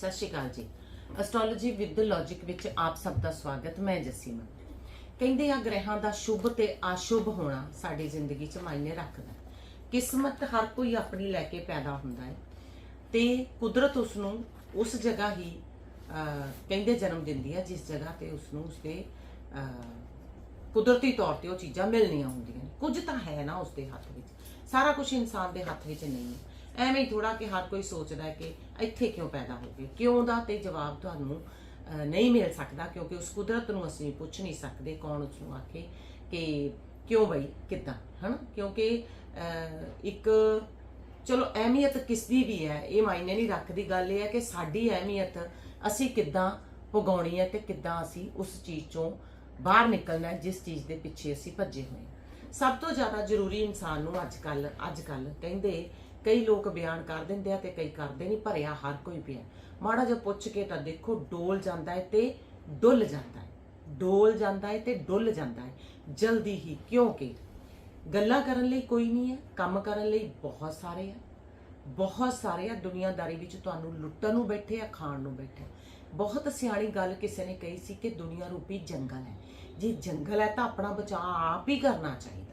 ਸਤਿ ਸ਼੍ਰੀ ਅਕਾਲ ਜੀ। Astrology with logic ਵਿੱਚ ਆਪ ਸਭ ਦਾ ਸਵਾਗਤ, ਮੈਂ ਜਸੀਮਾ। ਕਹਿੰਦੇ ਆ, ਗ੍ਰਹਿਾਂ ਦਾ ਸ਼ੁਭ ਤੇ ਅਸ਼ੁਭ ਹੋਣਾ ਸਾਡੀ ਜ਼ਿੰਦਗੀ 'ਚ ਮਾਇਨੇ ਰੱਖਦਾ ਕਿਸਮਤ ਹਰ ਕੋਈ ਆਪਣੀ ਲੈ ਕੇ ਪੈਦਾ ਹੁੰਦਾ ਹੈ ਤੇ ਕੁਦਰਤ ਉਸ ਨੂੰ ਉਸ ਜਗ੍ਹਾ ਹੀ ਕਹਿੰਦੇ ਜਨਮ ਦਿੰਦੀ ਹੈ, ਜਿਸ ਜਗ੍ਹਾ ਤੇ ਉਸ ਨੂੰ ਉਸਦੇ ਕੁਦਰਤੀ ਤੌਰ ਤੇ ਉਹ ਚੀਜ਼ਾਂ ਮਿਲਣੀਆਂ ਹੁੰਦੀਆਂ ਨੇ। ਕੁਝ ਤਾਂ ਹੈ ਨਾ ਉਸਦੇ ਹੱਥ ਵਿੱਚ। ਸਾਰਾ ਕੁਝ ਇਨਸਾਨ ਦੇ ਹੱਥ ਵਿੱਚ ਨਹੀਂ ਹੈ। ਐਵੇਂ ਹੀ ਥੋੜਾ ਕਿ ਹਰ ਕੋਈ ਸੋਚਦਾ ਹੈ ਕਿ ਇੱਥੇ ਕਿਉਂ ਪੈਦਾ ਹੋ ਗਏ? ਕਿਉਂ ਦਾ ਤੇ ਜਵਾਬ ਤੁਹਾਨੂੰ ਨਹੀਂ ਮਿਲ ਸਕਦਾ ਕਿਉਂਕਿ ਉਸ ਕੁਦਰਤ ਨੂੰ ਅਸੀਂ ਪੁੱਛ ਨਹੀਂ ਸਕਦੇ ਕੌਣ ਉਸ ਨੂੰ ਆਖੇ ਕਿ ਕਿਉਂ ਬਈ, ਕਿੱਦਾਂ, ਹਨਾ? ਕਿਉਂਕਿ ਇੱਕ, ਚਲੋ ਅਹਿਮੀਅਤ ਕਿਸ ਦੀ ਵੀ ਹੈ, ਇਹ ਮਾਇਨੇ ਨਹੀਂ ਰੱਖਦੀ। ਗੱਲ ਇਹ ਹੈ ਕਿ ਸਾਡੀ ਅਹਿਮੀਅਤ ਅਸੀਂ ਕਿੱਦਾਂ ਪੁਗਾਉਣੀ ਹੈ ਤੇ ਕਿੱਦਾਂ ਅਸੀਂ ਉਸ ਚੀਜ਼ ਚੋਂ ਬਾਹਰ ਨਿਕਲਣਾ ਜਿਸ ਚੀਜ਼ ਦੇ ਪਿੱਛੇ ਅਸੀਂ ਭੱਜੇ ਹੋਏ ਸਭ ਤੋਂ ਜ਼ਿਆਦਾ ਜ਼ਰੂਰੀ ਇਨਸਾਨ ਨੂੰ ਅੱਜ ਕੱਲ ਅੱਜ ਕੱਲ ਕਹਿੰਦੇ ਕਈ ਲੋਕ ਬਿਆਨ ਕਰ ਦਿੰਦੇ ਆ ਤੇ ਕਈ ਕਰਦੇ ਨਹੀਂ ਭਰਿਆ ਹਰ ਕੋਈ ਪਿਆ ਮਾੜਾ ਜਿਹਾ ਪੁੱਛ ਕੇ ਤਾਂ ਦੇਖੋ, ਡੋਲ ਜਾਂਦਾ ਹੈ ਤੇ ਡੁੱਲ ਜਾਂਦਾ ਹੈ। ਡੋਲ ਜਾਂਦਾ ਹੈ ਤੇ ਡੁੱਲ ਜਾਂਦਾ ਹੈ। ਜਲਦੀ ਹੀ, ਕਿਉਂਕਿ ਗੱਲਾਂ ਕਰਨ ਲਈ ਕੋਈ ਨਹੀਂ ਹੈ, ਕੰਮ ਕਰਨ ਲਈ ਬਹੁਤ ਸਾਰੇ ਆ। ਬਹੁਤ ਸਾਰੇ ਆ, ਦੁਨੀਆਦਾਰੀ ਵਿੱਚ ਤੁਹਾਨੂੰ ਲੁੱਟਣ ਨੂੰ ਬੈਠੇ ਆ, ਖਾਣ ਨੂੰ ਬੈਠੇ ਬਹੁਤ ਸਿਆਣੀ ਗੱਲ ਕਿਸੇ ਨੇ ਕਹੀ ਸੀ ਕਿ ਦੁਨੀਆ ਰੂਪੀ ਜੰਗਲ ਹੈ। ਜੇ ਜੰਗਲ ਹੈ ਤਾਂ ਆਪਣਾ ਬਚਾਅ ਆਪ ਹੀ ਕਰਨਾ ਚਾਹੀਦਾ।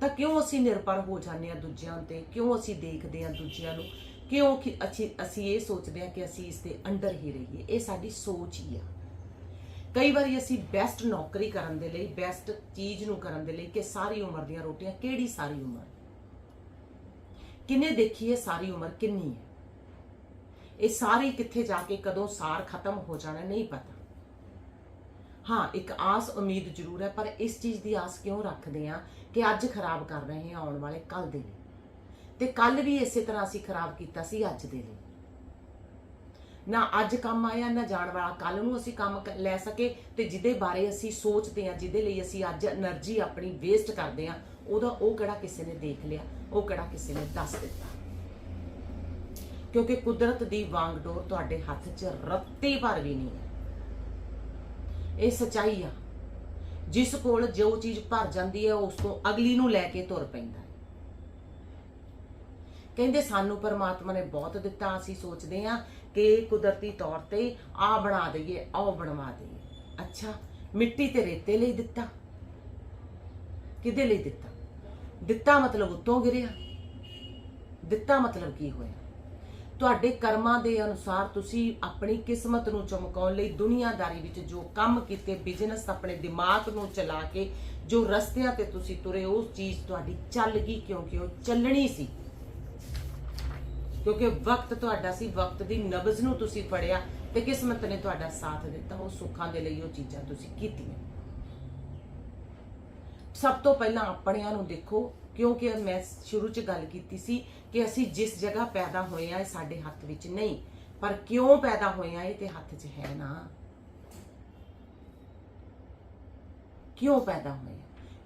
ਤਾਂ ਕਿਉਂ ਅਸੀਂ ਨਿਰਭਰ ਹੋ ਜਾਂਦੇ ਆ ਦੂਜਿਆਂ ਤੇ ਕਿਉਂ ਅਸੀਂ ਦੇਖਦੇ ਆ ਦੂਜਿਆਂ ਨੂੰ? ਕਿਉਂ ਕਿ ਅਸੀਂ ਅਸੀਂ ਇਹ ਸੋਚਦੇ ਆ ਕਿ ਅਸੀਂ ਇਸ ਦੇ ਅੰਡਰ ਹੀ ਰਹੀਏ? ਇਹ ਸਾਡੀ ਸੋਚ ਹੀ ਆ। ਕਈ ਵਾਰੀ ਅਸੀਂ ਬੈਸਟ ਨੌਕਰੀ ਕਰਨ ਦੇ ਲਈ ਬੈਸਟ ਚੀਜ਼ ਨੂੰ ਕਰਨ ਦੇ ਲਈ ਕਿ ਸਾਰੀ ਉਮਰ ਦੀਆਂ ਰੋਟੀਆਂ ਕਿਹੜੀ ਸਾਰੀ ਉਮਰ? ਕਿੰਨੇ ਦੇਖੀਏ ਸਾਰੀ ਉਮਰ ਕਿੰਨੀ ਹੈ? ਇਹ ਸਾਰੇ ਕਿੱਥੇ ਜਾ ਕੇ ਕਦੋਂ ਸਾਰ ਖਤਮ ਹੋ ਜਾਣਾ ਨਹੀਂ ਪਤਾ। ਹਾਂ, ਇੱਕ ਆਸ ਉਮੀਦ ਜ਼ਰੂਰ ਹੈ, ਪਰ ਇਸ ਚੀਜ਼ ਦੀ ਆਸ ਕਿਉਂ ਰੱਖਦੇ ਆ ਕਿ ਅੱਜ ਖਰਾਬ ਕਰ ਰਹੇ ਹਾਂ, ਆਉਣ ਵਾਲੇ ਕੱਲ ਦੇ ਲਈ। ਤੇ ਕੱਲ ਵੀ ਇਸੇ ਤਰ੍ਹਾਂ ਅਸੀਂ ਖਰਾਬ ਕੀਤਾ ਸੀ ਅੱਜ ਦੇ ਲਈ। ਨਾ ਅੱਜ ਕੰਮ ਆਇਆ, ਨਾ ਜਾਣ ਵਾਲਾ ਕੱਲ ਨੂੰ ਅਸੀਂ ਕੰਮ ਲੈ ਸਕੇ ਤੇ ਜਿਹਦੇ ਬਾਰੇ ਅਸੀਂ ਸੋਚਦੇ ਆ ਜਿਹਦੇ ਲਈ ਅਸੀਂ ਅੱਜ એનર્ਜੀ ਆਪਣੀ ਵੇਸਟ ਕਰਦੇ ਆ ਉਹਦਾ ਉਹ ਕਿਹੜਾ ਕਿਸੇ ਨੇ ਦੇਖ ਲਿਆ, ਉਹ ਕਿਹੜਾ ਕਿਸੇ ਨੇ ਦੱਸ ਦਿੱਤਾ। ਕਿਉਂਕਿ ਕੁਦਰਤ ਦੀ ਵਾਂਗਡੋਰ ਤੁਹਾਡੇ ਹੱਥ 'ਚ ਰੱਤੀ ਭਰ ਵੀ ਨਹੀਂ ਹੈ। ਇਹ ਸਚਾਈ ਆ। ਜਿਸ ਕੋਲ ਜੋ ਚੀਜ਼ ਭਰ ਜਾਂਦੀ ਹੈ, ਉਸ ਤੋਂ ਅਗਲੀ ਨੂੰ ਲੈ ਕੇ ਤੁਰ ਪੈਂਦਾ ਹੈ। ਕਹਿੰਦੇ ਸਾਨੂੰ ਪਰਮਾਤਮਾ ਨੇ ਬਹੁਤ ਦਿੱਤਾ, ਅਸੀਂ ਸੋਚਦੇ ਹਾਂ ਕਿ ਕੁਦਰਤੀ ਤੌਰ ਤੇ ਆ ਬਣਾ ਦਈਏ ਆਹ ਬਣਵਾ ਦਈਏ। ਅੱਛਾ, ਮਿੱਟੀ ਤੇ ਰੇਤੇ ਲਈ ਦਿੱਤਾ। ਕਿਹਦੇ ਲਈ ਦਿੱਤਾ? ਦਿੱਤਾ ਮਤਲਬ ਉੱਤੋਂ ਗਿਰਿਆ। ਦਿੱਤਾ ਮਤਲਬ ਕੀ ਹੋਇਆ? ਤੁਹਾਡੇ ਕਰਮਾਂ ਦੇ ਅਨੁਸਾਰ ਤੁਸੀਂ ਆਪਣੀ ਕਿਸਮਤ ਨੂੰ ਚਮਕਾਉਣ ਲਈ ਦੁਨੀਆਦਾਰੀ ਵਿੱਚ ਜੋ ਕੰਮ ਕੀਤੇ ਬਿਜ਼ਨਸ ਆਪਣੇ ਦਿਮਾਗ ਨੂੰ ਚਲਾ ਕੇ ਜੋ ਰਸਤਿਆਂ ਤੇ ਤੁਸੀਂ ਤੁਰੇ, ਉਹ ਚੀਜ਼ ਤੁਹਾਡੀ ਚੱਲ ਗਈ ਕਿਉਂਕਿ ਉਹ ਚੱਲਣੀ ਸੀ। ਕਿਉਂਕਿ ਵਕਤ ਤੁਹਾਡਾ ਸੀ, ਵਕਤ ਦੀ ਨਬਜ਼ ਨੂੰ ਤੁਸੀਂ ਫੜਿਆ ਤੇ ਕਿਸਮਤ ਨੇ ਤੁਹਾਡਾ ਸਾਥ ਦਿੱਤਾ, ਉਹ ਸੁੱਖਾਂ ਦੇ ਲਈ ਉਹ ਚੀਜ਼ਾਂ ਤੁਸੀਂ ਕੀਤੀਆਂ। ਸਭ ਤੋਂ ਪਹਿਲਾਂ ਆਪਣਿਆਂ ਨੂੰ ਦੇਖੋ ਕਿਉਂਕਿ ਮੈਂ ਸ਼ੁਰੂ 'ਚ ਗੱਲ ਕੀਤੀ ਸੀ ਕਿ ਅਸੀਂ ਜਿਸ ਜਗ੍ਹਾ ਪੈਦਾ ਹੋਏ ਆ ਇਹ ਸਾਡੇ ਹੱਥ ਵਿੱਚ ਨਹੀਂ। ਪਰ ਕਿਉਂ ਪੈਦਾ ਹੋਏ ਆ ਇਹ ਤੇ ਹੱਥ 'ਚ ਹੈ ਨਾ। ਕਿਉਂ ਪੈਦਾ ਹੋਏ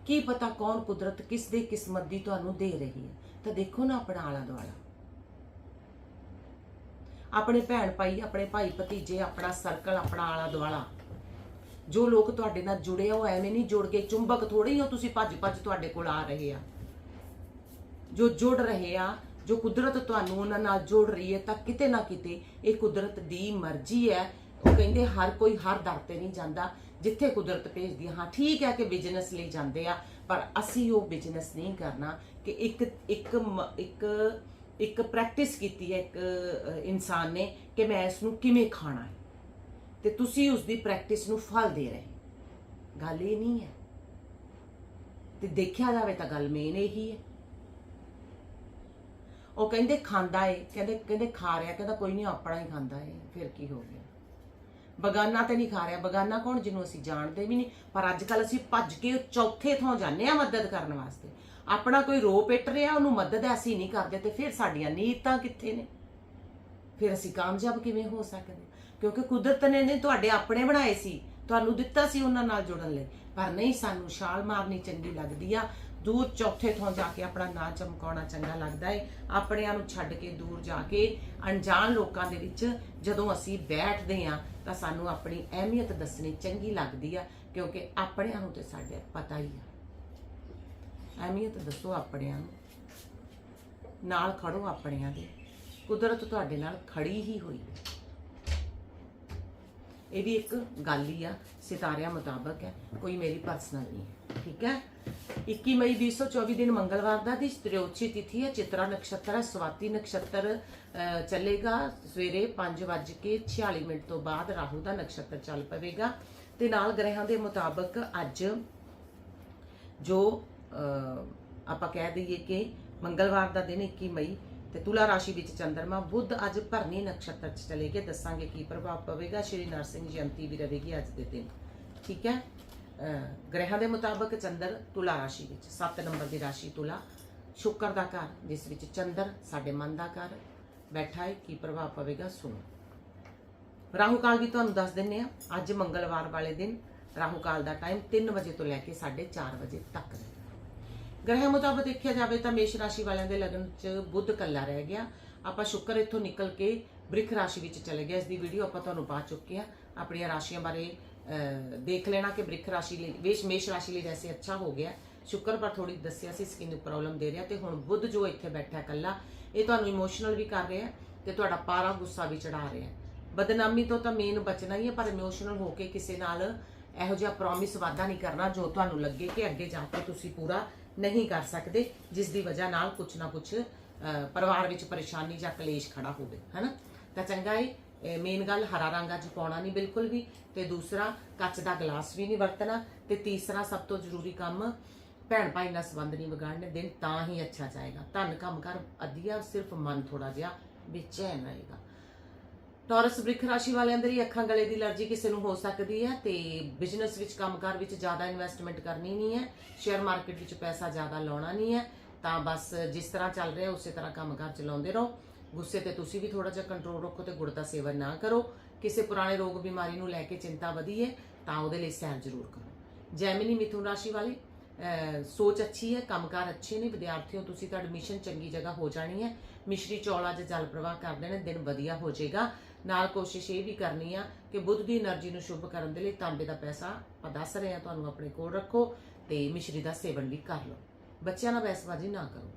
ਕੀ ਪਤਾ ਕੌਣ ਕੁਦਰਤ ਕਿਸ ਦੇ ਕਿਸਮਤ ਦੀ ਤੁਹਾਨੂੰ ਦੇ ਰਹੀ ਹੈ। ਤਾਂ ਦੇਖੋ ਨਾ ਆਪਣਾ ਆਲਾ ਦੁਆਲਾ। ਆਪਣੇ ਭੈਣ ਭਾਈ, ਆਪਣੇ ਭਾਈ ਭਤੀਜੇ, ਆਪਣਾ ਸਰਕਲ ਆਪਣਾ ਆਲਾ ਦੁਆਲਾ। ਜੋ ਲੋਕ ਤੁਹਾਡੇ ਨਾਲ ਜੁੜੇ ਆ, ਉਹ ਐਵੇਂ ਨਹੀਂ ਜੁੜ ਕੇ ਚੁੰਬਕ ਥੋੜੇ ਹੀ ਹੋ ਤੁਸੀਂ ਭੱਜ ਭੱਜ ਤੁਹਾਡੇ ਕੋਲ ਆ ਰਹੇ ਆ। ਜੋ ਜੁੜ ਰਹੇ ਆ, ਜੋ ਕੁਦਰਤ ਤੁਹਾਨੂੰ ਉਹਨਾਂ ਨਾਲ ਜੋੜ ਰਹੀ ਹੈ, ਤਾਂ ਕਿਤੇ ਨਾ ਕਿਤੇ ਇਹ ਕੁਦਰਤ ਦੀ ਮਰਜ਼ੀ ਹੈ। ਉਹ ਕਹਿੰਦੇ ਹਰ ਕੋਈ ਹਰ ਦਰ ਤੇ ਨਹੀਂ ਜਾਂਦਾ, ਜਿੱਥੇ ਕੁਦਰਤ ਭੇਜਦੀ ਹਾਂ, ਠੀਕ ਹੈ ਕਿ ਬਿਜ਼ਨਸ ਲਈ ਜਾਂਦੇ ਆ, ਪਰ ਅਸੀਂ ਉਹ ਬਿਜ਼ਨਸ ਨਹੀਂ ਕਰਨਾ ਕਿ ਇੱਕ ਇੱਕ ਮ- ਇੱਕ ਇੱਕ ਪ੍ਰੈਕਟਿਸ ਕੀਤੀ ਹੈ ਇੱਕ ਇਨਸਾਨ ਨੇ ਕਿ ਮੈਂ ਇਸ ਨੂੰ ਕਿਵੇਂ ਖਾਣਾ ਹੈ। ਤੇ ਤੁਸੀਂ ਉਸ ਦੀ ਪ੍ਰੈਕਟਿਸ ਨੂੰ ਫਲ ਦੇ ਰਹੇ ਗੱਲ ਇਹ ਨਹੀਂ ਹੈ। ਤੇ ਦੇਖਿਆ ਜਾਵੇ ਤਾਂ ਗੱਲ ਮੇਨ ਇਹੀ ਹੈ। ਉਹ ਕਹਿੰਦੇ ਖਾਂਦਾ ਏ, ਕਹਿੰਦੇ ਕਹਿੰਦੇ ਖਾ ਰਿਹਾ, ਕਹਿੰਦਾ ਕੋਈ ਨਹੀਂ ਆਪਣਾ ਹੀ ਖਾਂਦਾ ਏ, ਫਿਰ ਕੀ ਹੋ ਗਿਆ? ਬਗਾਨਾ ਤੇ ਨਹੀਂ ਖਾ ਰਿਹਾ, ਬਗਾਨਾ ਕੌਣ, ਜਿਹਨੂੰ ਅਸੀਂ ਜਾਣਦੇ ਵੀ ਨਹੀਂ ਪਰ ਅੱਜ ਕੱਲ ਅਸੀਂ ਭੱਜ ਕੇ ਚੌਥੇ ਥਾਂ ਜਾਂਦੇ ਆ ਮਦਦ ਕਰਨ ਵਾਸਤੇ। ਆਪਣਾ ਕੋਈ ਰੋ ਪਿੱਟ ਰਿਹਾ, ਉਹਨੂੰ ਮਦਦ ਅਸੀਂ ਨਹੀਂ ਕਰਦੇ, ਤੇ ਫਿਰ ਸਾਡੀਆਂ ਨੀਤਾਂ ਕਿੱਥੇ ਨੇ? ਫਿਰ ਅਸੀਂ ਕਾਮਯਾਬ ਕਿਵੇਂ ਹੋ ਸਕਦੇ? ਕਿਉਂਕਿ ਕੁਦਰਤ ਨੇ ਨੇ ਤੁਹਾਡੇ ਆਪਣੇ ਬਣਾਏ ਸੀ, ਤੁਹਾਨੂੰ ਦਿੱਤਾ ਸੀ ਉਹਨਾਂ ਨਾਲ ਜੁੜਨ ਲਈ, ਪਰ ਨਹੀਂ, ਸਾਨੂੰ ਛਾਲ ਮਾਰਨੀ ਚੰਗੀ ਲੱਗਦੀ ਆ ਦੂਰ ਚੌਥੇ ਥਾਂ ਜਾ ਕੇ ਆਪਣਾ ਨਾਂ ਚਮਕਾਉਣਾ ਚੰਗਾ ਲੱਗਦਾ ਹੈ ਆਪਣਿਆਂ ਨੂੰ ਛੱਡ ਕੇ ਦੂਰ ਜਾ ਕੇ ਅਣਜਾਣ ਲੋਕਾਂ ਦੇ ਵਿੱਚ ਜਦੋਂ ਅਸੀਂ ਬੈਠਦੇ ਆ, ਤਾਂ ਸਾਨੂੰ ਆਪਣੀ ਅਹਿਮੀਅਤ ਦੱਸਣੀ ਚੰਗੀ ਲੱਗਦੀ ਆ, ਕਿਉਂਕਿ ਆਪਣਿਆਂ ਨੂੰ ਤੇ ਸਾਡੇ ਪਤਾ ਹੀ ਆ। ਅਹਿਮੀਅਤ ਦੱਸੋ ਆਪਣਿਆਂ ਨੂੰ। ਨਾਲ ਖੜੋ ਆਪਣਿਆਂ ਦੇ। ਕੁਦਰਤ ਤੁਹਾਡੇ ਨਾਲ ਖੜੀ ਹੀ ਹੋਈ ਹੈ। ਇਹ ਵੀ ਇੱਕ ਗੱਲ ਹੀ ਆ, ਸਿਤਾਰਿਆਂ ਮੁਤਾਬਕ ਹੈ। ਕੋਈ ਮੇਰੀ ਪਰਸਨਲ ਨਹੀਂ ਠੀਕ ਹੈ? 21 ਮਈ 2024 ਦਿਨ ਮੰਗਲਵਾਰ ਦਾ ਦੀ ਤ੍ਰਿਓਚੀ ਤਿਥੀ ਹੈ ਚਿਤਰਾ ਨਕਸ਼ਤਰ ਹੈ ਸਵਾਤੀ ਨਕਸ਼ਤਰ ਅਹ, ਚੱਲੇਗਾ ਸਵੇਰੇ 5:46 ਮਿੰਟ ਤੋਂ ਬਾਅਦ ਰਾਹੂ ਦਾ ਨਕਸ਼ਤਰ ਚੱਲ ਪਵੇਗਾ ਤੇ ਨਾਲ ਗ੍ਰਹਿਾਂ ਦੇ ਮੁਤਾਬਕ ਅੱਜ ਜੋ ਅਹ, ਆਪਾਂ ਕਹਿ ਦਈਏ ਕਿ ਮੰਗਲਵਾਰ ਦਾ ਦਿਨ 21 ਮਈ ਤੇ ਤੁਲਾ ਰਾਸ਼ੀ ਵਿੱਚ ਚੰਦਰਮਾ ਬੁੱਧ ਅੱਜ ਭਰਨੀ ਨਕਸ਼ਤਰ ਚ ਚਲੇ ਗਏ ਦੱਸਾਂਗੇ ਕੀ ਪ੍ਰਭਾਵ ਪਵੇਗਾ ਸ਼੍ਰੀ ਨਰਸਿੰਘ ਜਯੰਤੀ ਵੀ ਰਹੇਗੀ ਅੱਜ ਦੇ ਦਿਨ ਠੀਕ ਹੈ ਗ੍ਰਹਿਾਂ ਦੇ ਮੁਤਾਬਕ ਚੰਦਰ ਤੁਲਾ ਰਾਸ਼ੀ ਵਿੱਚ 7 ਨੰਬਰ ਦੀ ਰਾਸ਼ੀ ਤੁਲਾ। ਸ਼ੁੱਕਰ ਦਾ ਘਰ, ਜਿਸ ਵਿੱਚ ਚੰਦਰ ਸਾਡੇ ਮਨ ਦਾ ਘਰ ਬੈਠਾ ਹੈ, ਕੀ ਪ੍ਰਭਾਵ ਪਵੇਗਾ ਸੁਣੋ। ਰਾਹੂ ਕਾਲ ਵੀ ਤੁਹਾਨੂੰ ਦੱਸ ਦਿੰਨੇ ਆ ਅੱਜ ਮੰਗਲਵਾਰ ਵਾਲੇ ਦਿਨ, ਰਾਹੂ ਕਾਲ ਦਾ ਟਾਈਮ 3 ਵਜੇ ਤੋਂ ਲੈ ਕੇ 4:30 ਵਜੇ ਤੱਕ ਹੈ। ਗ੍ਰਹਿ ਮੁਤਾਬਕ ਦੇਖਿਆ ਜਾਵੇ ਤਾਂ ਮੇਸ਼ ਰਾਸ਼ੀ ਵਾਲਿਆਂ ਦੇ ਲਗਨ 'ਚ ਬੁੱਧ ਕੱਲਾ ਰਹਿ ਗਿਆ। ਆਪਾਂ ਸ਼ੁੱਕਰ ਇੱਥੋਂ ਨਿਕਲ ਕੇ ਬ੍ਰਿਖ ਰਾਸ਼ੀ ਵਿੱਚ ਚਲੇ ਗਿਆ ਇਸ ਦੀ ਵੀਡੀਓ ਆਪਾਂ ਤੁਹਾਨੂੰ ਪਾ ਚੁੱਕੇ ਆ ਆਪਣੀਆਂ ਰਾਸ਼ੀਆਂ ਬਾਰੇ ਅਹ, ਦੇਖ ਲੈਣਾ ਕਿ ਬ੍ਰਿਖ ਰਾਸ਼ੀ ਲਈ ਵੇਸ਼ ਮੇਸ਼ ਰਾਸ਼ੀ ਲਈ ਵੈਸੇ ਅੱਛਾ ਹੋ ਗਿਆ। ਸ਼ੁਕਰ ਪਰ ਥੋੜੀ ਦੱਸਿਆ ਸੀ ਸਕਿਨ ਪ੍ਰੋਬਲਮ ਦੇ ਰਿਹਾ ਤੇ ਹੁਣ ਬੁੱਧ ਜੋ ਇੱਥੇ ਬੈਠਾ ਕੱਲਾ ਇਹ ਤੁਹਾਨੂੰ ਇਮੋਸ਼ਨਲ ਵੀ ਕਰ ਰਿਹਾ ਤੇ ਤੁਹਾਡਾ ਪਾਰਾ ਗੁੱਸਾ ਵੀ ਚੜਾ ਰਿਹਾ ਬਦਨਾਮੀ ਤੋਂ ਤਾਂ ਮੇਨ ਬਚਣਾ ਹੀ ਹੈ ਪਰ ਇਮੋਸ਼ਨਲ ਹੋ ਕੇ ਕਿਸੇ ਨਾਲ ਇਹੋ ਜਿਹਾ ਪ੍ਰੋਮਿਸ ਵਾਦਾ ਨਹੀਂ ਕਰਨਾ ਜੋ ਤੁਹਾਨੂੰ ਲੱਗੇ ਕਿ ਅੱਗੇ ਜਾ ਕੇ ਤੁਸੀਂ ਪੂਰਾ ਨਹੀਂ ਕਰ ਸਕਦੇ ਜਿਸ ਦੀ ਵਜ੍ਹਾ ਨਾਲ ਕੁਝ ਨਾ ਕੁਝ ਪਰਿਵਾਰ ਵਿੱਚ ਪਰੇਸ਼ਾਨੀ ਜਾਂ ਕਲੇਸ਼ ਖੜਾ ਹੋਵੇ ਹੈਨਾ? ਤਾਂ ਚੰਗਾ ਹੈ ਮੇਨ ਗੱਲ ਹਰਾ ਰੰਗ ਅੱਜ ਪਾਉਣਾ ਨਹੀਂ ਬਿਲਕੁਲ ਵੀ, ਤੇ ਦੂਸਰਾ ਕੱਚ ਦਾ ਗਲਾਸ ਵੀ ਨਹੀਂ ਵਰਤਣਾ, ਤੇ ਤੀਸਰਾ ਸਭ ਤੋਂ ਜ਼ਰੂਰੀ ਕੰਮ ਭੈਣ ਭਾਈ ਨਾਲ ਸੰਬੰਧ ਨਹੀਂ ਵਿਗਾੜਨੇ, ਦਿਨ ਤਾਂ ਹੀ ਅੱਛਾ ਜਾਏਗਾ। ਧਨ ਕੰਮ ਕਰ, ਅਧਿਆ ਸਿਰਫ ਮਨ ਥੋੜਾ ਜਿਹਾ ਬੇਚੈਨ ਰਹੇਗਾ। ਟੌਰਸ ਬ੍ਰਿਖ ਰਾਸ਼ੀ ਵਾਲਿਆਂ ਦੇ ਲਈ ਅੱਖਾਂ ਗਲੇ ਦੀ ਅਲਰਜੀ ਕਿਸੇ ਨੂੰ ਹੋ ਸਕਦੀ ਹੈ, ਤੇ ਬਿਜ਼ਨਸ ਵਿੱਚ ਕੰਮਕਾਰ ਵਿੱਚ ਜ਼ਿਆਦਾ ਇਨਵੈਸਟਮੈਂਟ ਕਰਨੀ ਨਹੀਂ ਹੈ ਸ਼ੇਅਰ ਮਾਰਕੀਟ ਵਿੱਚ ਪੈਸਾ ਜ਼ਿਆਦਾ ਲਾਉਣਾ ਨਹੀਂ ਹੈ, ਤਾਂ ਬਸ ਜਿਸ ਤਰ੍ਹਾਂ ਚੱਲ ਰਿਹਾ, ਉਸੇ ਤਰ੍ਹਾਂ ਕੰਮਕਾਰ ਚਲਾਉਂਦੇ ਰਹੋ। ਗੁੱਸੇ ਤੇ ਤੁਸੀਂ ਵੀ ਥੋੜਾ ਜਿਹਾ ਕੰਟਰੋਲ ਰੱਖੋ ਤੇ ਗੁੜ ਦਾ ਸੇਵਨ ਨਾ ਕਰੋ। ਕਿਸੇ ਪੁਰਾਣੇ ਰੋਗ ਬਿਮਾਰੀ ਨੂੰ ਲੈ ਕੇ ਚਿੰਤਾ ਵਧੀ ਹੈ, ਤਾਂ ਉਹਦੇ ਲਈ ਸੈਰ ਜ਼ਰੂਰ ਕਰੋ। ਜੈਮਿਨੀ ਮਿਥੁਨ ਰਾਸ਼ੀ ਵਾਲੇ ਸੋਚ ਅੱਛੀ ਹੈ, ਕੰਮਕਾਰ ਅੱਛੇ ਨੇ, ਵਿਦਿਆਰਥੀਓ, ਤੁਸੀਂ ਤਾਂ ਐਡਮਿਸ਼ਨ ਚੰਗੀ ਜਗ੍ਹਾ ਹੋ ਜਾਣੀ ਹੈ। ਮਿਸ਼ਰੀ ਚੌਲਾ ਜਾਂ ਜਲ ਪ੍ਰਵਾਹ ਕਰਦੇ ਨੇ, ਦਿਨ ਵਧੀਆ ਹੋ ਜਾਏਗਾ। ਨਾਲ ਕੋਸ਼ਿਸ਼ ਇਹ ਵੀ ਕਰਨੀ ਆ ਕਿ ਬੁੱਧ ਦੀ એનર્ਜੀ ਨੂੰ ਸ਼ੁਭ ਕਰਨ ਦੇ ਲਈ ਤਾਂਬੇ ਦਾ ਪੈਸਾ ਆਪਾਂ ਦੱਸ ਰਹੇ ਆ, ਤੁਹਾਨੂੰ ਆਪਣੇ ਕੋਲ ਰੱਖੋ ਤੇ ਮਿਸ਼ਰੀ ਦਾ ਸੇਵਨ ਵੀ ਕਰ ਲਓ। ਬੱਚਿਆਂ ਨਾਲ ਬੈਸਬਾਜੀ ਨਾ ਕਰੋ।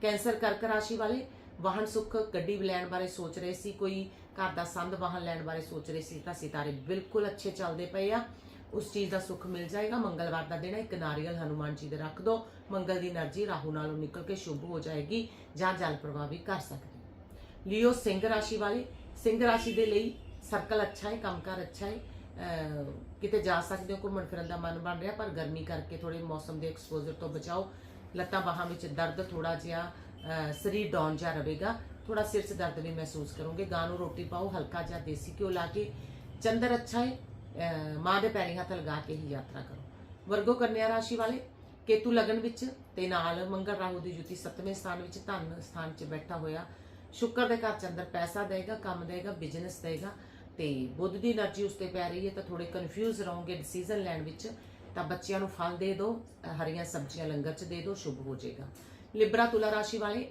ਕੈਂਸਰ ਕਰਕ ਰਾਸ਼ੀ ਵਾਲੇ ਵਾਹਨ ਸੁੱਖ ਗੱਡੀ ਲੈਣ ਬਾਰੇ ਸੋਚ ਰਹੇ ਸੀ, ਕੋਈ ਘਰ ਦਾ ਸੰਦ ਵਾਹਨ ਲੈਣ ਬਾਰੇ ਸੋਚ ਰਹੇ ਸੀ ਤਾਂ ਸਿਤਾਰੇ ਬਿਲਕੁਲ ਅੱਛੇ ਚੱਲਦੇ ਪਏ ਆ। ਉਸ ਚੀਜ਼ ਦਾ ਸੁੱਖ ਮਿਲ ਜਾਏਗਾ। ਮੰਗਲਵਾਰ ਦਾ ਦਿਨ ਇੱਕ ਨਾਰੀਅਲ ਹਨੂਮਾਨ ਜੀ ਦੇ ਰੱਖ ਦੋ। ਮੰਗਲ ਦੀ એનર્ਜੀ ਰਾਹੂ ਨਾਲੋਂ ਨਿਕਲ ਕੇ ਸ਼ੁਭ ਹੋ ਜਾਏਗੀ, ਜਾਂ ਜਲ ਪ੍ਰਭਾਵੀ ਕਰ ਸਕਦੀ ਲਿਓ ਸਿੰਘ ਰਾਸ਼ੀ ਵਾਲੇ, ਸਿੰਘ ਰਾਸ਼ੀ ਦੇ ਲਈ ਸਰਕਲ ਅੱਛਾ ਹੈ, ਕੰਮਕਾਰ ਅੱਛਾ ਹੈ। ਕਿਤੇ ਜਾ ਸਕਦੇ ਹੋ, ਘੁੰਮਣ ਫਿਰਨ ਦਾ ਮਨ ਬਣ ਰਿਹਾ, ਪਰ ਗਰਮੀ ਕਰਕੇ ਥੋੜੇ ਮੌਸਮ ਦੇ ਐਕਸਪੋਜ਼ਰ ਤੋਂ ਬਚਾਓ। ਲੱਤਾਂ ਬਾਹਾਂ ਵਿੱਚ ਦਰਦ ਥੋੜਾ ਜਿਹਾ ਸਰੀਰ ਡਾਊਨ ਜਾ ਰਹੇਗਾ। ਥੋੜਾ ਸਿਰ 'ਚ ਦਰਦ ਵੀ ਮਹਿਸੂਸ ਕਰੋਗੇ। ਗਾਂ ਨੂੰ ਰੋਟੀ ਪਾਓ, ਹਲਕਾ ਜਿਹਾ ਦੇਸੀ ਘਿਓ ਲਾ ਕੇ, ਚੰਦਰ ਅੱਛਾ ਹੈ ਮਾਂ ਦੇ ਪੈਰੀ ਹੱਥ ਲਗਾ ਕੇ ਹੀ ਯਾਤਰਾ ਕਰੋ। ਵਰਗੋ ਕੰਨਿਆ ਰਾਸ਼ੀ ਵਾਲੇ, ਕੇਤੂ ਲਗਨ ਵਿੱਚ ਤੇ ਨਾਲ ਮੰਗਲ ਰਾਹੂ ਦੀ ਜੁਤੀ 7ਵੇਂ ਸਥਾਨ ਵਿੱਚ ਧਨ ਸਥਾਨ 'ਚ ਬੈਠਾ ਹੋਇਆ। ਸ਼ੁੱਕਰ ਦੇ ਘਰ 'ਚ ਅੰਦਰ ਪੈਸਾ ਦੇਗਾ, ਕੰਮ ਦੇਗਾ ਬਿਜ਼ਨਸ ਦੇਗਾ ਤੇ ਬੁੱਧ ਦੀ એનર્ਜੀ ਉਸ ਤੇ ਪੈ ਰਹੀ ਹੈ ਤਾਂ ਥੋੜੇ ਕਨਫਿਊਜ਼ ਰਹੋਗੇ ਡਿਸੀਜਨ ਲੈਣ ਵਿੱਚ ਤਾਂ ਬੱਚਿਆਂ ਨੂੰ ਫਲ ਦੇ ਦਿਓ ਹਰੀਆਂ ਸਬਜ਼ੀਆਂ ਲੰਗਰ 'ਚ ਦੇ ਦਿਓ, ਸ਼ੁਭ ਹੋ ਜਾਏਗਾ। ਲਿਬਰਾ ਤੁਲਾ ਰਾਸ਼ੀ ਵਾਲੇ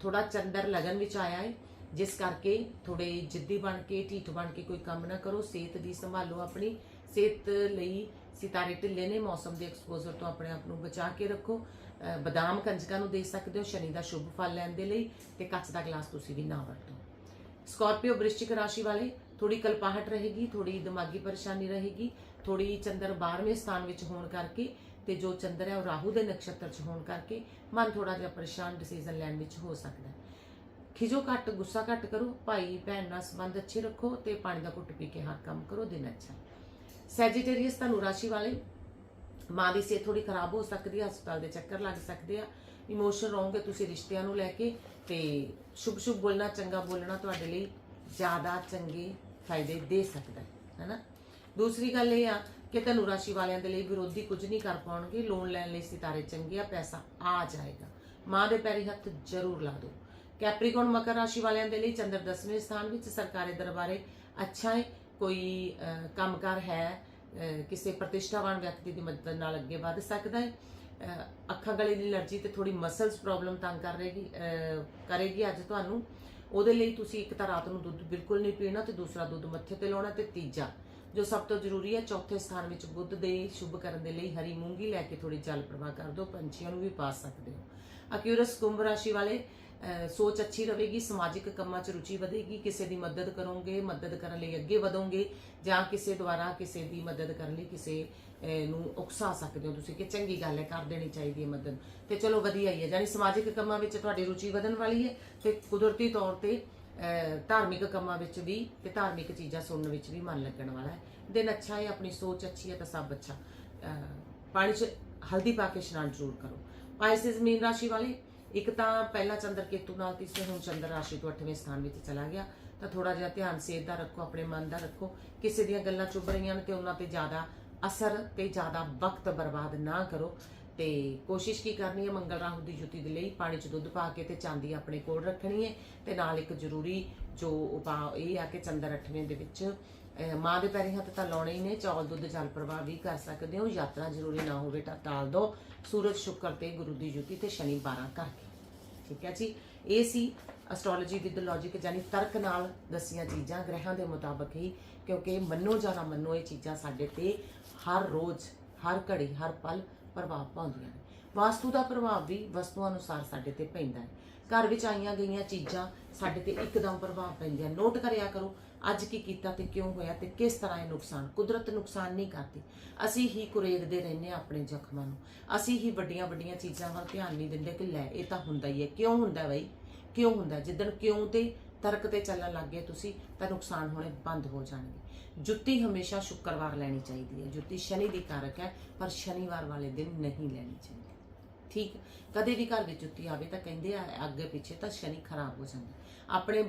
ਥੋੜਾ ਚੰਦਰ ਲਗਨ ਵਿੱਚ ਆਇਆ ਹੈ ਜਿਸ ਕਰਕੇ ਥੋੜੇ ਜਿੱਦੀ ਬਣ ਕੇ, ਢੀਠ ਬਣ ਕੇ ਕੋਈ ਕੰਮ ਨਾ ਕਰੋ, ਸਿਹਤ ਦੀ ਸੰਭਾਲੋ ਆਪਣੀ, ਸਿਹਤ ਲਈ ਸਿਤਾਰੇ ਢਿੱਲੇ ਨੇ, ਮੌਸਮ ਦੇ ਐਕਸਪੋਜ਼ਰ ਤੋਂ ਆਪਣੇ ਆਪ ਨੂੰ ਬਚਾ ਕੇ ਰੱਖੋ। ਬਦਾਮ ਕੰਜਕਾਂ ਨੂੰ ਦੇ ਸਕਦੇ ਹੋ, ਸ਼ਨੀ ਦਾ ਸ਼ੁਭ ਫਲ ਲੈਣ ਦੇ ਲਈ ਤੇ ਕੱਚ ਦਾ ਗਲਾਸ ਤੁਸੀਂ ਵੀ ਨਾ ਵਰਤੋ। ਸਕਾਰਪੀਓ ਵ੍ਰਿਸ਼ਚਿਕ ਰਾਸ਼ੀ ਵਾਲੇ ਥੋੜੀ ਕਲਪਾਹਟ ਰਹੇਗੀ ਥੋੜੀ ਦਿਮਾਗੀ ਪਰੇਸ਼ਾਨੀ ਰਹੇਗੀ ਥੋੜੀ ਚੰਦਰ 12ਵੇਂ ਸਥਾਨ ਵਿੱਚ ਹੋਣ ਕਰਕੇ ਤੇ ਜੋ ਚੰਦਰ ਹੈ ਉਹ ਰਾਹੂ ਦੇ ਨਕਸ਼ਤਰ 'ਚ ਹੋਣ ਕਰਕੇ ਮਨ ਥੋੜਾ ਜਿਹਾ ਪਰੇਸ਼ਾਨ ਡਿਸੀਜਨ ਲੈਣ ਵਿੱਚ ਹੋ ਸਕਦਾ ਹੈ। ਖਿਜੋ ਘੱਟ, ਗੁੱਸਾ ਘੱਟ ਕਰੋ, ਭਾਈ ਭੈਣ ਨਾਲ ਸੰਬੰਧ ਅੱਛੇ ਰੱਖੋ ਤੇ ਪਾਣੀ ਦਾ ਘੁੱਟ ਪੀ ਕੇ ਹਰ ਕੰਮ ਕਰੋ, ਦਿਨ ਅੱਛਾ। ਸੈਜੀਟੇਰੀਅਸ ਤੁਹਾਨੂੰ ਰਾਸ਼ੀ ਵਾਲੇ, ਮਾਂ ਦੀ ਸਿਹਤ ਥੋੜੀ ਖਰਾਬ ਹੋ ਸਕਦੀ ਹੈ, ਹਸਪਤਾਲ ਦੇ ਚੱਕਰ ਲੱਗ ਸਕਦੇ ਆ। ਇਮੋਸ਼ਨ ਰਹੋਗੇ ਤੁਸੀਂ ਰਿਸ਼ਤਿਆਂ ਨੂੰ ਲੈ ਕੇ ਤੇ ਸ਼ੁਭ ਸ਼ੁਭ ਬੋਲਣਾ, ਚੰਗਾ ਬੋਲਣਾ ਤੁਹਾਡੇ ਲਈ ਜ਼ਿਆਦਾ ਚੰਗੇ ਫਾਇਦੇ ਦੇ ਸਕਦਾ ਹੈ, ਹੈਨਾ? ਦੂਸਰੀ ਗੱਲ ਇਹ ਆ ਕਿ ਧਨੁ ਰਾਸ਼ੀ ਵਾਲਿਆਂ ਦੇ ਲਈ ਵਿਰੋਧੀ ਕੁਝ ਨਹੀਂ ਕਰ ਪਾਉਣਗੇ ਲੋਨ ਲੈਣ ਲਈ ਸਿਤਾਰੇ ਚੰਗੇ ਆ, ਪੈਸਾ ਆ ਜਾਏਗਾ। ਮਾਂ ਦੇ ਪੈਰੀ ਹੱਥ ਜ਼ਰੂਰ ਲਾ ਦਿਓ। ਕੈਪਰੀਕੌਨ ਮਕਰ ਰਾਸ਼ੀ ਵਾਲਿਆਂ ਦੇ ਲਈ ਚੰਦਰ 10ਵੇਂ ਸਥਾਨ ਵਿੱਚ ਸਰਕਾਰੀ ਦਰਬਾਰੇ ਅੱਛਾ ਹੈ ਕੋਈ ਕੰਮਕਾਰ ਹੈ ਕਿਸੇ ਪ੍ਰਤਿਸ਼ਠਾਵਾਨ ਵਿਅਕਤੀ ਦੀ ਮਦਦ ਨਾਲ ਅੱਗੇ ਵਧ ਸਕਦਾ ਹੈ ਅੱਖਾਂ ਗਲੇ ਦੀ ਅਲਰਜੀ ਤੇ ਥੋੜੀ ਮਸਲਸ ਪ੍ਰੋਬਲਮ ਤੰਗ ਕਰ ਰਹੇਗੀ ਕਰੇਗੀ ਅੱਜ ਤੁਹਾਨੂੰ। ਉਹਦੇ ਲਈ ਤੁਸੀਂ ਇੱਕ ਤਾਂ ਰਾਤ ਨੂੰ ਦੁੱਧ ਬਿਲਕੁਲ ਨਹੀਂ ਪੀਣਾ ਤੇ ਦੂਸਰਾ ਦੁੱਧ ਮੱਥੇ ਤੇ ਲਾਉਣਾ ਤੇ ਤੀਜਾ ਜੋ ਸਭ ਤੋਂ ਜ਼ਰੂਰੀ ਹੈ, ਚੌਥੇ ਸਥਾਨ ਵਿੱਚ ਬੁੱਧ ਦੇ ਸ਼ੁਭ ਕਰਨ ਦੇ ਲਈ ਹਰੀ ਮੂੰਗੀ ਲੈ ਕੇ ਥੋੜੀ ਜਲ ਪ੍ਰਵਾਹ ਕਰ ਦਿਓ, ਪੰਛੀਆਂ ਨੂੰ ਵੀ ਪਾ ਸਕਦੇ ਹੋ। ਅਕਿਊਰਸ ਕੁੰਭ ਰਾਸ਼ੀ ਵਾਲੇ ਸੋਚ ਅੱਛੀ ਰਹੇਗੀ, ਸਮਾਜਿਕ ਕੰਮਾਂ 'ਚ ਰੁਚੀ ਵਧੇਗੀ, ਕਿਸੇ ਦੀ ਮਦਦ ਕਰੋਗੇ, ਮਦਦ ਕਰਨ ਲਈ ਅੱਗੇ ਵਧੋਗੇ, ਜਾਂ ਕਿਸੇ ਦੁਆਰਾ ਕਿਸੇ ਦੀ ਮਦਦ ਕਰਨ ਲਈ ਕਿਸੇ ਨੂੰ ਉਕਸਾ ਸਕਦੇ ਹੋ ਤੁਸੀਂ ਕਿ ਚੰਗੀ ਗੱਲ ਹੈ, ਕਰ ਦੇਣੀ ਚਾਹੀਦੀ ਹੈ ਮਦਦ। ਤੇ ਚਲੋ ਵਧੀਆ ਹੀ ਹੈ ਯਾਨੀ ਸਮਾਜਿਕ ਕੰਮਾਂ ਵਿੱਚ ਤੁਹਾਡੀ ਰੁਚੀ ਵਧਣ ਵਾਲੀ ਹੈ, ਤੇ ਕੁਦਰਤੀ ਤੌਰ ਤੇ ਧਾਰਮਿਕ ਕੰਮਾਂ ਵਿੱਚ ਵੀ ਤੇ ਧਾਰਮਿਕ ਚੀਜ਼ਾਂ ਸੁਣਨ ਵਿੱਚ ਵੀ ਮਨ ਲੱਗਣ ਵਾਲਾ ਹੈ। ਦਿਨ ਅੱਛਾ ਹੈ, ਆਪਣੀ ਸੋਚ ਅੱਛੀ ਹੈ ਤਾਂ ਸਭ ਅੱਛਾ। ਪਾਣੀ 'ਚ ਹਲਦੀ ਪਾ ਕੇ ਇਸ਼ਨਾਨ ਜ਼ਰੂਰ ਕਰੋ। ਪਾਈਸਿਸ ਮੀਨ ਰਾਸ਼ੀ ਵਾਲੇ, ਇੱਕ ਤਾਂ ਪਹਿਲਾ ਚੰਦਰ ਕੇਤੂ ਨਾਲ ਤੀਸਰੇ ਹੁਣ ਚੰਦਰ ਰਾਸ਼ੀ ਤੋਂ 8ਵੇਂ ਸਥਾਨ ਵਿੱਚ ਚਲਾ ਗਿਆ। ਤਾਂ ਥੋੜਾ ਜਿਹਾ ਧਿਆਨ ਸਿਹਤ ਦਾ ਰੱਖੋ, ਆਪਣੇ ਮਨ ਦਾ ਰੱਖੋ। ਕਿਸੇ ਦੀਆਂ ਗੱਲਾਂ ਚੁੱਭ ਰਹੀਆਂ ਨੇ ਤੇ ਉਹਨਾਂ ਤੇ ਜ਼ਿਆਦਾ ਅਸਰ ਤੇ ਜ਼ਿਆਦਾ ਵਕਤ ਬਰਬਾਦ ਨਾ ਕਰੋ। ਤੇ ਕੋਸ਼ਿਸ਼ ਕੀ ਕਰਨੀ ਹੈ, ਮੰਗਲ ਰਾਹੂ ਦੀ ਜੁਤੀ ਦੇ ਲਈ ਪਾਣੀ 'ਚ ਦੁੱਧ ਪਾ ਕੇ ਤੇ ਚਾਂਦੀ ਆਪਣੇ ਕੋਲ ਰੱਖਣੀ ਹੈ ਤੇ ਨਾਲ ਇੱਕ ਜ਼ਰੂਰੀ ਜੋ ਉਪਾਅ ਇਹ ਆ ਕਿ ਚੰਦਰ 8ਵੇਂ ਦੇ ਵਿੱਚ ਮਾਂ ਦੇ ਪੈਰੀ ਹੱਥ ਤਾਂ ਲਾਉਣੇ ਹੀ ਨੇ, ਚੌਲ, ਦੁੱਧ, ਜਲ ਪ੍ਰਵਾਹ ਵੀ ਕਰ ਸਕਦੇ ਹੋ, ਯਾਤਰਾ ਜ਼ਰੂਰੀ ਨਾ ਹੋਵੇ ਤਾਂ ਟਾਲ ਦੋ, ਸੂਰਜ, ਸ਼ੁਕਰ ਤੇ ਗੁਰੂ ਦੀ ਜੁਤੀ ਤੇ ਸ਼ਨੀ 12 ਕਰਕੇ। ਠੀਕ ਹੈ ਜੀ? ਇਹ ਸੀ ਐਸਟ੍ਰੋਲੋਜੀ ਵਿਦ ਲੌਜੀਕ ਯਾਨੀ ਤਰਕ ਨਾਲ ਦਸੀਆਂ ਚੀਜ਼ਾਂ, ਗ੍ਰਹਿਾਂ ਦੇ ਮੁਤਾਬਕ ਹੀ, ਕਿਉਂਕਿ ਮੰਨੋ ਜਾਂ ਨਾ ਮੰਨੋ ਇਹ ਚੀਜ਼ਾਂ ਸਾਡੇ ਤੇ ਹਰ ਰੋਜ਼, ਹਰ ਘੜੀ, ਹਰ ਪਲ ਪ੍ਰਭਾਵ ਪਾਉਂਦੀਆਂ ਨੇ। ਵਾਸਤੂ ਦਾ ਪ੍ਰਭਾਵ ਵੀ ਵਸਤੂਆਂ ਅਨੁਸਾਰ ਸਾਡੇ ਤੇ ਪੈਂਦਾ ਹੈ। ਘਰ ਵਿੱਚ ਆਈਆਂ ਗਈਆਂ ਚੀਜ਼ਾਂ ਸਾਡੇ ਤੇ ਇੱਕਦਮ ਪ੍ਰਭਾਵ ਪੈਂਦੀਆਂ ਨੋਟ ਕਰਿਆ ਕਰੋ, ਅੱਜ ਕੀ ਕੀਤਾ ਤੇ ਕਿਉਂ ਹੋਇਆ ਤੇ ਕਿਸ ਤਰ੍ਹਾਂ ਇਹ ਨੁਕਸਾਨ? ਕੁਦਰਤ ਨੁਕਸਾਨ ਨਹੀਂ ਕਰਦੀ। ਅਸੀਂ ਹੀ ਕੁਰੇਦਦੇ ਰਹਿੰਦੇ ਹਾਂ ਆਪਣੇ ਜ਼ਖਮਾਂ ਨੂੰ। ਅਸੀਂ ਹੀ ਵੱਡੀਆਂ ਵੱਡੀਆਂ ਚੀਜ਼ਾਂ ਵੱਲ ਧਿਆਨ ਨਹੀਂ ਦਿੰਦੇ ਕਿ ਲੈ, ਇਹ ਤਾਂ ਹੁੰਦਾ ਹੀ ਹੈ। ਕਿਉਂ ਹੁੰਦਾ ਬਈ? ਕਿਉਂ ਹੁੰਦਾ ਜਿੱਦਣ ਕਿਉਂ ਤੇ ਤਰਕ ਤੇ ਚੱਲਣ ਲੱਗ ਗਏ ਤੁਸੀਂ, ਤਾਂ ਨੁਕਸਾਨ ਹੋਣੇ ਬੰਦ ਹੋ ਜਾਣਗੇ। ਜੁੱਤੀ ਹਮੇਸ਼ਾ ਸ਼ੁੱਕਰਵਾਰ ਲੈਣੀ ਚਾਹੀਦੀ ਹੈ। ਜੁੱਤੀ ਸ਼ਨੀ ਦੀ ਕਾਰਕ ਹੈ, ਪਰ ਸ਼ਨੀਵਾਰ ਵਾਲੇ ਦਿਨ ਨਹੀਂ ਲੈਣੀ ਚਾਹੀਦੀ। ਠੀਕ? ਕਦੇ ਵੀ ਘਰ ਵਿੱਚ ਜੁੱਤੀ ਆਵੇ ਤਾਂ ਕਹਿੰਦੇ ਆ, ਅੱਗੇ ਪਿੱਛੇ ਤਾਂ ਸ਼ਨੀ ਖਰਾਬ ਹੋ ਜਾਂਦਾ। ਆਪਣੇ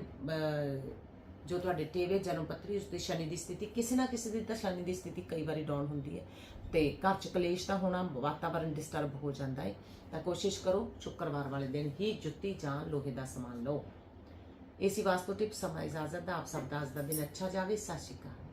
ਜੋ ਤੁਹਾਡੇ ਟੇਵੇ ਜਨਮ ਪੱਤਰੀ ਉਸ ਤੇ ਸ਼ਨੀ ਦੀ ਸਥਿਤੀ, ਕਿਸੇ ਨਾ ਕਿਸੇ ਦੀ ਤਾਂ ਸ਼ਨੀ ਦੀ ਸਥਿਤੀ ਕਈ ਵਾਰੀ ਡਾਊਨ ਹੁੰਦੀ ਹੈ। ਤੇ ਘਰ ਚ ਕਲੇਸ਼ ਤਾਂ ਹੋਣਾ ਵਾਤਾਵਰਣ ਡਿਸਟਰਬ ਹੋ ਜਾਂਦਾ ਹੈ। ਤਾਂ ਕੋਸ਼ਿਸ਼ ਕਰੋ, ਸ਼ੁੱਕਰਵਾਰ ਵਾਲੇ ਦਿਨ ਹੀ ਜੁੱਤੀ ਜਾਂ ਲੋਹੇ ਦਾ ਸਮਾਨ ਲਓ। ਇਸੀ ਵਾਸਤੇ ਟਿਪ, ਸਮਾਂ ਇਜਾਜ਼ਤ ਦਾ, ਆਪ ਸਭ ਦਾ ਅੱਜ ਦਾ ਦਿਨ ਅੱਛਾ ਜਾਵੇ। ਸਤਿ ਸ਼੍ਰੀ ਅਕਾਲ।